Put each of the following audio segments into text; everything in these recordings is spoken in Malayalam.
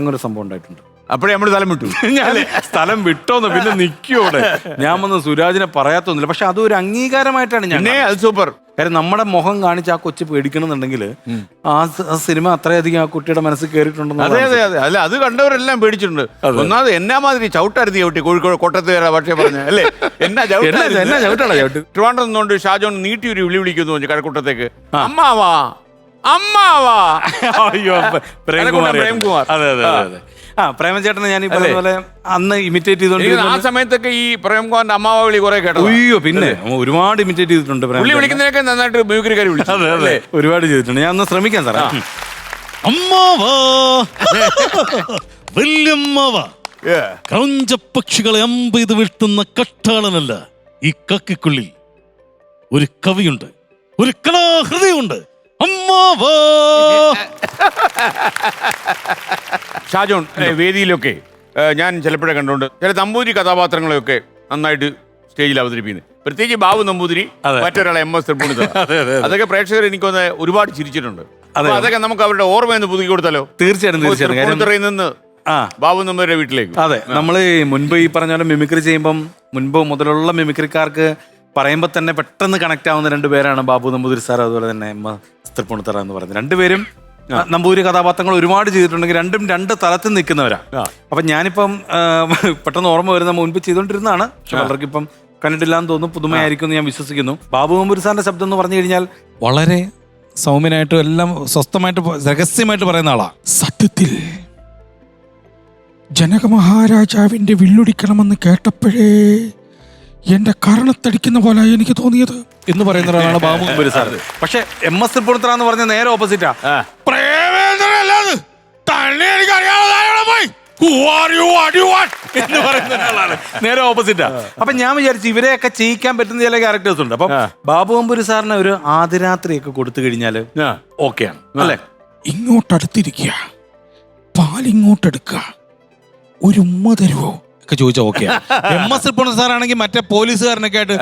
അങ്ങനെ ഒരു സംഭവം ഉണ്ടായിട്ടുണ്ട്. അപ്പോഴേ നമ്മൾ സ്ഥലം വിട്ടു. ഞാൻ സ്ഥലം വിട്ടോന്ന് പിന്നെ നിക്കോ ഞാൻ വന്ന് സുരാജിനെ പറയാത്തൊന്നുമില്ല. പക്ഷെ അതൊരു അംഗീകാരമായിട്ടാണ് ഞാൻ. അത് സൂപ്പർ. കാര്യം നമ്മുടെ മുഖം കാണിച്ച് ആ കൊച്ചു പേടിക്കണമെന്നുണ്ടെങ്കിൽ ആ ആ സിനിമ അത്രയധികം ആ കുട്ടിയുടെ മനസ്സിൽ കയറിയിട്ടുണ്ടെന്ന് അതെ അതെ അതെ. അല്ല അത് കണ്ടവരെല്ലാം പേടിച്ചിട്ടുണ്ട്. ഒന്നാമത് എന്നാ മാതിരി ചവിട്ടായിരുന്നു ചവിട്ടി കോഴിക്കോട് കോട്ടയത്ത് പക്ഷേ പറഞ്ഞു അല്ലേ? എന്നാ ചവിട്ടാ എന്നാ ചവിട്ടാടാ ചവിട്ട്? ട്രിവാൻഡ്രം നിന്നുകൊണ്ട് ഷാജോൺ നീട്ടി ഒരു വിളി വിളിക്കുന്നു കഴക്കൂട്ടത്തേക്ക്. അമ്മാവാ. അമ്മാവാ. അയ്യോ പ്രേംകുമാർ പ്രേംകുമാർ. അതെ അതെ അതെ ആ പ്രേമചേട്ടനെ ഞാൻ ഈ പറഞ്ഞ പോലെ അന്ന് ഇമിറ്റേറ്റ് ചെയ്തോണ്ടിരുന്ന ആ സമയത്തൊക്കെ ഈ പ്രേംകുമാറിന്റെ അമ്മാവ വിളി കുറെ കേട്ടോ അയ്യോ പിന്നെ ഒരുപാട് ഇമിറ്റേറ്റ് ചെയ്തിട്ടുണ്ട് പുള്ളി. വിളിക്കുന്നതിനൊക്കെ നന്നായിട്ട് മ്യൂക്രിക്കാർ വിളിച്ചു. അതെ അതെ. ഒരുപാട് ചെയ്തിട്ടുണ്ട്. ഞാൻ ഒന്ന് ശ്രമിക്കാം സാറേ. അമ്മാവാ. വല്യമ്മാവാ. ക്രൗഞ്ചപ്പക്ഷികളെ അമ്പെയ്ത് വീഴ്ത്തുന്ന കട്ടാളനല്ല ഈ കക്കിക്കുള്ളിൽ ഒരു കവിയുണ്ട്. ഒരു കലാഹൃദയമുണ്ട്. അമ്മാവാ ഷാജോൺ ഏ, വേദിയിലൊക്കെ ഏ, ഞാൻ ചിലപ്പോഴേ കണ്ടുകൊണ്ട് ചില നമ്പൂതിരി കഥാപാത്രങ്ങളെയൊക്കെ നന്നായിട്ട് സ്റ്റേജിൽ അവതരിപ്പിക്കുന്നത് പ്രത്യേകിച്ച് ബാബു നമ്പൂതിരി അതെ. മറ്റൊരാളെ എം എസ് തൃപ്പൂണിത്തറ. അതെ, അതെ, അതെ. അതൊക്കെ പ്രേക്ഷകർ എനിക്കൊന്ന് ഒരുപാട് ചിരിച്ചിട്ടുണ്ട്. അപ്പൊ അതൊക്കെ നമുക്ക് അവരുടെ ഓർമ്മയെന്ന് പുതുക്കി കൊടുത്താലോ? തീർച്ചയായിട്ടും തീർച്ചയായിട്ടും. കാര്യം തൃപ്പൂണിത്തറയിൽ നിന്ന് ആ. ബാബു നമ്പൂതിരിയുടെ വീട്ടിലേക്ക്. അതെ നമ്മൾ മുൻപ് ഈ പറഞ്ഞ പോലെ മിമിക്രി ചെയ്യുമ്പം മുൻപ് മുതലുള്ള മിമിക്രിക്കാർക്ക് പറയുമ്പോൾ തന്നെ പെട്ടെന്ന് കണക്ട് ആവുന്ന രണ്ട് പേരാണ് ബാബു നമ്പൂതിരി സാർ അതുപോലെ തന്നെ എം എസ് തൃപ്പൂണിത്തറ എന്ന് പറയുന്നത്. രണ്ടുപേരും നമ്പൂരി കഥാപാത്രങ്ങൾ ഒരുപാട് ചെയ്തിട്ടുണ്ടെങ്കിൽ രണ്ടും രണ്ട് തലത്തിൽ നിൽക്കുന്നവരാ. അപ്പം ഞാനിപ്പം പെട്ടെന്ന് ഓർമ്മ വരുന്ന മുൻപ് ചെയ്തുകൊണ്ടിരുന്നതാണ്. പക്ഷെ പലർക്കും ഇപ്പം കണ്ടിട്ടില്ല എന്ന് തോന്നുന്നു പുതുമയായിരിക്കും എന്ന് ഞാൻ വിശ്വസിക്കുന്നു. ബാബു നമ്പൂരി സാറിന്റെ ശബ്ദം എന്ന് പറഞ്ഞു കഴിഞ്ഞാൽ വളരെ സൗമ്യനായിട്ടും എല്ലാം സ്വസ്ഥമായിട്ട് രഹസ്യമായിട്ട് പറയുന്ന ആളാ. സത്യത്തിൽ ജനകമഹാരാജാവിന്റെ വില്ലൊടിക്കണമെന്ന് കേട്ടപ്പോഴേ എന്റെ കരണത്തടിക്കുന്ന പോലെ എനിക്ക് തോന്നിയത്. എന്ന് പറയുന്ന ഒരാളാണ് ബാബു നമ്പൂരി സാർ പക്ഷെ എം എസ് തൃപ്പൂണിത്തറ എന്ന് പറഞ്ഞ നേരെ ഓപ്പോസിറ്റാ എന്ന് പറയുന്ന ഒരാളാണ്. നേരെ ഓപ്പോസിറ്റാ അപ്പൊ ഞാൻ വിചാരിച്ചു ഇവരെയൊക്കെ ചെയ്യിക്കാൻ പറ്റുന്ന ചില ക്യാരക്ടേഴ്സ് ഉണ്ട്. അപ്പൊ ബാബു അമ്പൂരി സാറിന് ഒരു ആദിരാത്രിയൊക്കെ കൊടുത്തു കഴിഞ്ഞാൽ ഓക്കെയാണ് അല്ലെ? ഇങ്ങോട്ടടുത്തിരിക്കുക. പാലിങ്ങോട്ടെടുക്കുക. ഒരു ഉമ്മ തരുവോ ഒക്കെ ചോദിച്ചാൽ ഓക്കെ എം എസ് റിപ്പോർട്ടർ സാറാണെങ്കിൽ മറ്റേ പോലീസുകാരനൊക്കെ ആയിട്ട്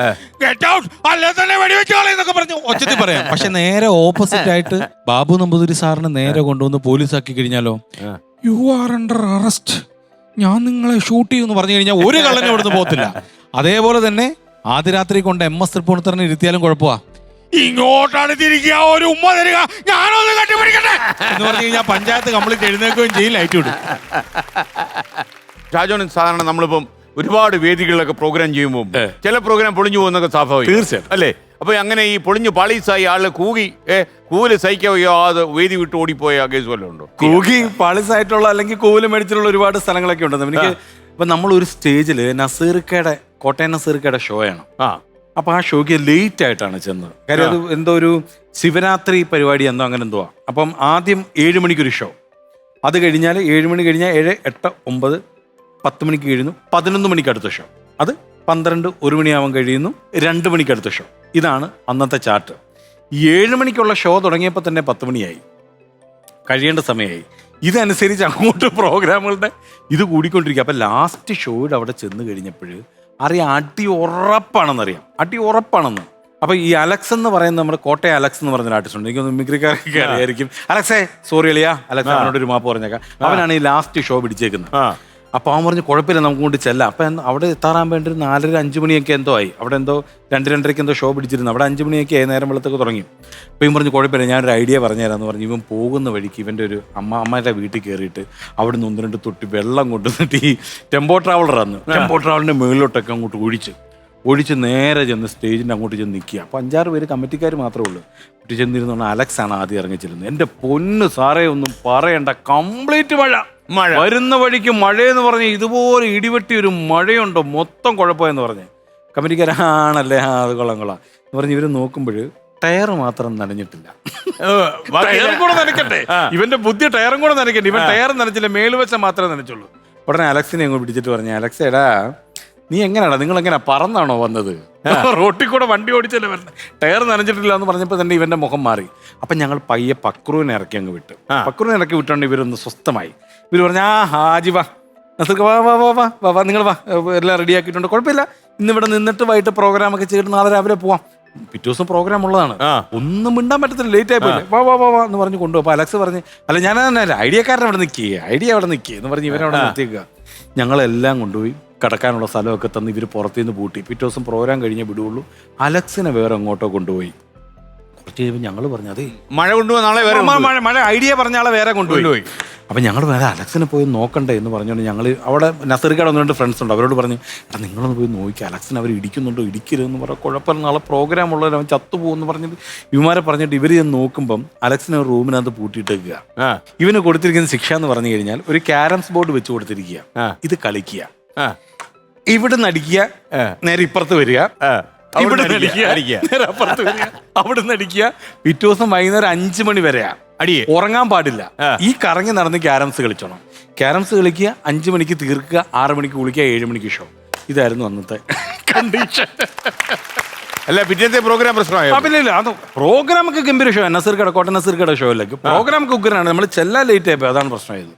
"Get out, അല്ലേ തന്നെ വെടിവെച്ചോളെ" എന്നൊക്കെ പറഞ്ഞു. ഒച്ചത്തിൽ പറയാം. പക്ഷെ നേരെ ഓപ്പോസിറ്റ് ആയിട്ട് ബാബു നമ്പൂതിരി സാറിനെ നേരെ കൊണ്ടുവന്ന് പോലീസാക്കി കഴിഞ്ഞാലോ? യു ആർ അണ്ടർ അറസ്റ്റ് ഞാൻ നിങ്ങളെ ഷൂട്ട് ചെയ്യുമെന്ന് പറഞ്ഞു കഴിഞ്ഞാൽ ഒരു കള്ളനും ഇവിടുന്ന് പോകത്തില്ല. അതേപോലെ തന്നെ ആദ്യ രാത്രി കൊണ്ട് എം എസ് തൃപ്പൂണിത്തറിനെ ഇരുത്തിയാലും കുഴപ്പമാ. ഇങ്ങോട്ടാണ് തിരിക്കുക. ഒരു ഉമ്മ തരിക. ഞാനൊന്ന് കെട്ടിപ്പിടിക്കട്ടെ എന്ന് പറഞ്ഞു കഴിഞ്ഞാൽ പഞ്ചായത്ത് കംപ്ലീറ്റ് എഴുന്നേൽക്കുകയും ചെയ്യും ലൈറ്റ് വിടും ഷാജോൺ സാധാരണ നമ്മളിപ്പം ഒരുപാട് വേദികളിലൊക്കെ പ്രോഗ്രാം ചെയ്യുമ്പോൾ ചില പ്രോഗ്രാം പൊളിഞ്ഞു പോകുന്നൊക്കെ സ്വാഭാവികം. തീർച്ചയായിട്ടും. അല്ലേ? അപ്പൊ അങ്ങനെ ഈ പൊളിഞ്ഞു പാളീസായി ആൾ കൂകി ഏഹ് കൂൽ അത് വേദി വിട്ട് ഓടിപ്പോയ കേസ് വല്ലതും ഉണ്ടോ? കൂകി പാളീസായിട്ടുള്ള അല്ലെങ്കിൽ കൂൽ മേടിച്ചിട്ടുള്ള ഒരുപാട് സ്ഥലങ്ങളൊക്കെ ഉണ്ട്. എനിക്ക് ഇപ്പൊ നമ്മൾ ഒരു സ്റ്റേജിൽ നസീർക്കയുടെ കോട്ടയം നസീർക്കയുടെ ഷോയാണ് ആ. അപ്പൊ ആ ഷോയ്ക്ക് ലേറ്റ് ആയിട്ടാണ് ചെന്നത്. കാര്യം അത് എന്തോ ഒരു ശിവരാത്രി പരിപാടി എന്തോ അങ്ങനെ എന്തോ അപ്പം ആദ്യം ഏഴ് മണിക്കൊരു ഷോ അത് കഴിഞ്ഞാൽ ഏഴ് മണി കഴിഞ്ഞാൽ ഏഴ് എട്ട് ഒമ്പത് പത്ത് മണിക്ക് കഴിയുന്നു. പതിനൊന്ന് മണിക്ക് അടുത്ത ഷോ അത് പന്ത്രണ്ട് ഒരു മണിയാവാൻ കഴിയുന്നു. രണ്ട് മണിക്ക് അടുത്ത ഷോ ഇതാണ് അന്നത്തെ ചാർട്ട് ഏഴ് മണിക്കുള്ള ഷോ തുടങ്ങിയപ്പോൾ തന്നെ പത്ത് മണിയായി. കഴിയേണ്ട സമയമായി. ഇതനുസരിച്ച് അങ്ങോട്ട് പ്രോഗ്രാമുകളുടെ ഇത് കൂടിക്കൊണ്ടിരിക്കുക. അപ്പം ലാസ്റ്റ് ഷോയുടെ അവിടെ ചെന്ന് കഴിഞ്ഞപ്പോൾ അറിയാം അടി ഉറപ്പാണെന്നറിയാം. അടി ഉറപ്പാണെന്ന്. അപ്പൊ ഈ അലക്സ് എന്ന് പറയുന്ന നമ്മുടെ കോട്ടയം അലക്സ് എന്ന് പറഞ്ഞ ആർട്ടിസ്റ്റ് ഉണ്ട്. എനിക്കൊന്ന് മിമിക്രിക്കാരൊക്കെ അറിയായിരിക്കും. അലക്സേ സോറി അളിയാ. അലക്സ് അവനോട് ഒരു മാപ്പ് പറഞ്ഞേക്കാം. അവനാണ് ഈ ലാസ്റ്റ് ഷോ പിടിച്ചേക്കുന്നത്. ആ അപ്പൊ അവൻ പറഞ്ഞു കുഴപ്പമില്ല നമുക്ക് കൊണ്ട് ചെല്ലാം. അപ്പം അവിടെ എത്താറാൻ വേണ്ടി ഒരു നാലര അഞ്ച് മണിയൊക്കെ എന്തോ ആയി. അവിടെ എന്തോ രണ്ട് രണ്ടരയ്ക്ക് എന്തോ ഷോ പിടിച്ചിരുന്നു. അവിടെ അഞ്ച് മണിയൊക്കെ ആയി നേരം വെള്ളത്തൊക്കെ തുടങ്ങി. അപ്പം ഇവൻ പറഞ്ഞു കുഴപ്പമില്ല ഞാനൊരു ഐഡിയ പറഞ്ഞുതരാമെന്ന് പറഞ്ഞു. ഇവൻ പോകുന്ന വഴിക്ക് ഇവന്റെ ഒരു അമ്മ അമ്മയുടെ വീട്ടിൽ കയറിയിട്ട് അവിടെ നിന്ന് ഒന്ന് രണ്ട് തൊട്ടി വെള്ളം കൊണ്ടുവന്നിട്ട് ഈ ടെമ്പോ ട്രാവലർ അന്ന് ടെമ്പോ ട്രാവലിന്റെ മുകളിലോട്ടൊക്കെ അങ്ങോട്ട് ഒഴിച്ച് ഒഴിച്ച് നേരെ ചെന്ന് സ്റ്റേജിന്റെ അങ്ങോട്ട് ചെന്ന് നിൽക്കുക. അപ്പോൾ അഞ്ചാറ് പേര് കമ്മിറ്റിക്കാർ മാത്രമേ ഉള്ളൂ. കുട്ടി ചെന്നിരുന്ന അലക്സ് ആണ് ആദ്യം ഇറങ്ങിച്ചിരുന്നത്. എന്റെ പൊന്ന് സാറേ ഒന്നും പറയണ്ട കംപ്ലീറ്റ് മഴ. മഴ. വരുന്ന വഴിക്ക് മഴയെന്ന് പറഞ്ഞ് ഇതുപോലെ ഇടിവെട്ടി ഒരു മഴയുണ്ടോ? മൊത്തം കുഴപ്പമെന്ന് പറഞ്ഞ്. കമ്പനിക്കാരാണല്ലേ? ആ അത് കൊള്ളാം കൊള്ളാം. എന്ന് പറഞ്ഞ് ഇവർ നോക്കുമ്പോൾ ടയർ മാത്രം നനഞ്ഞിട്ടില്ല. ടയറും കൂടെ നനയ്ക്കട്ടെ. ഇവന്റെ ബുദ്ധി ടയറും കൂടെ നനയ്ക്കട്ടെ. ഇവൻ ടയർ നനച്ചില്ല മേലുവശം മാത്രമേ നനച്ചുള്ളൂ. ഉടനെ അലക്സിനെ അങ്ങ് പിടിച്ചിട്ട് പറഞ്ഞു അലക്സേടാ നീ എങ്ങനെയാടാ? നിങ്ങൾ എങ്ങനെ പറന്നാണോ വന്നത്? റോട്ടിൽ കൂടെ വണ്ടി ഓടിച്ചല്ലേ വരുന്നത് ടയർ നനഞ്ഞിട്ടില്ല എന്ന് പറഞ്ഞപ്പോൾ തന്നെ ഇവന്റെ മുഖം മാറി. അപ്പൊ ഞങ്ങൾ പയ്യെ പക്രുവിനെ ഇറക്കി അങ്ങ് വിട്ടു. പക്രുവിനെ ഇറക്കി വിട്ടുകൊണ്ട് ഇവരൊന്ന് സ്വസ്ഥമായി. ഇവർ പറഞ്ഞു ആ ഹാജി വാ. വാ വാ വാ വാ വാ വാ നിങ്ങൾ വാ. എല്ലാം റെഡിയാക്കിയിട്ടുണ്ട് കുഴപ്പമില്ല. ഇന്ന് ഇവിടെ നിന്നിട്ട് വൈകിട്ട് പ്രോഗ്രാം ഒക്കെ ചെയ്തിട്ട് നാളെ രാവിലെ പോവാം. പിറ്റേ ദിവസം പ്രോഗ്രാം ഉള്ളതാണ്. ഒന്നും മിണ്ടാൻ പറ്റത്തില്ല. ലേറ്റ് ആയി പോയി വാ വാ വാ വാ എന്ന് പറഞ്ഞ് കൊണ്ടുപോകും അപ്പൊ അലക്സ് പറഞ്ഞ് അല്ല ഞാൻ ഐഡിയക്കാരൻ അവിടെ നിൽക്കുക ഐഡിയ അവിടെ നിൽക്കുക എന്ന് പറഞ്ഞ് ഇവരവിടെ നിർത്തിയേക്കുക. ഞങ്ങളെല്ലാം കൊണ്ടുപോയി. കിടക്കാനുള്ള സ്ഥലമൊക്കെ തന്ന് ഇവർ പുറത്തുനിന്ന് പൂട്ടി. പിറ്റേ ദിവസം പ്രോഗ്രാം കഴിഞ്ഞേ വിടുകയുള്ളൂ അലക്സിനെ വേറെ എങ്ങോട്ടോ കൊണ്ടുപോയി. കുറച്ച് കഴിയുമ്പോൾ ഞങ്ങൾ പറഞ്ഞു അതേ മഴ കൊണ്ടുപോകാൻ നാളെ വേറെ മഴ മഴ ഐഡിയ പറഞ്ഞ ആളെ വേറെ കൊണ്ടുപോയി. കൊണ്ടുപോയി. അപ്പം ഞങ്ങൾ വേറെ അലക്സിനെ പോയി നോക്കണ്ടേ എന്ന് പറഞ്ഞുകൊണ്ട് ഞങ്ങൾ അവിടെ നസറിക്കാട് ഒന്ന് രണ്ട് ഫ്രണ്ട്സ് ഉണ്ട്. അവരോട് പറഞ്ഞു എടാ നിങ്ങളൊന്ന് പോയി നോക്കി. അലക്സിന് അവർ ഇടിക്കുന്നുണ്ടോ? ഇടിക്കരുതെന്ന് പറയാം കുഴപ്പമില്ല നാളെ പ്രോഗ്രാം ഉള്ളവർ അവൻ ചത്തുപോകുമെന്ന് പറഞ്ഞിട്ട് ഇവന്മാരെ പറഞ്ഞിട്ട് ഇവർ ഞാൻ നോക്കുമ്പം അലക്സിനെ റൂമിനകത്ത് പൂട്ടിയിട്ടേക്കുക. ഇവന് കൊടുത്തിരിക്കുന്ന ശിക്ഷ എന്ന് പറഞ്ഞു കഴിഞ്ഞാൽ ഒരു ക്യാരംസ് ബോർഡ് വെച്ച് കൊടുത്തിരിക്കുക. ഇത് കളിക്കുക. ഇവിടെ നടിക്കുക നേരെ ഇപ്പുറത്ത് വരിക. ഇവിടെ. നേരെ അപ്പുറത്ത് വരിക. അവിടെ നടിക്കുക പിറ്റേ ദിവസം വൈകുന്നേരം അഞ്ചു മണി വരെയാ. അടിയെ. ഉറങ്ങാൻ പാടില്ല. ഈ കറങ്ങി നടന്ന് ക്യാരംസ് കളിച്ചോണം. ക്യാരംസ് കളിക്കുക അഞ്ചു മണിക്ക് തീർക്കുക ആറു മണിക്ക് കുളിക്കുക ഏഴ് മണിക്ക് ഷോ ഇതായിരുന്നു അന്നത്തെ കണ്ടീഷൻ അല്ല പിറ്റേത്തെ പ്രോഗ്രാം പ്രശ്നമായോ? പിന്നെ ഇല്ല അത് പ്രോഗ്രാം ഒക്കെ ഗംഭീര ഷോ നസീർ കട കോട്ട നസീർ കട ഷോ അല്ലേ? പ്രോഗ്രാം ഒക്കെ ഉഗ്രനാണ്. നമ്മൾ ചെല്ലാൻ ലേറ്റ് ആയപ്പോ അതാണ് പ്രശ്നമായത്.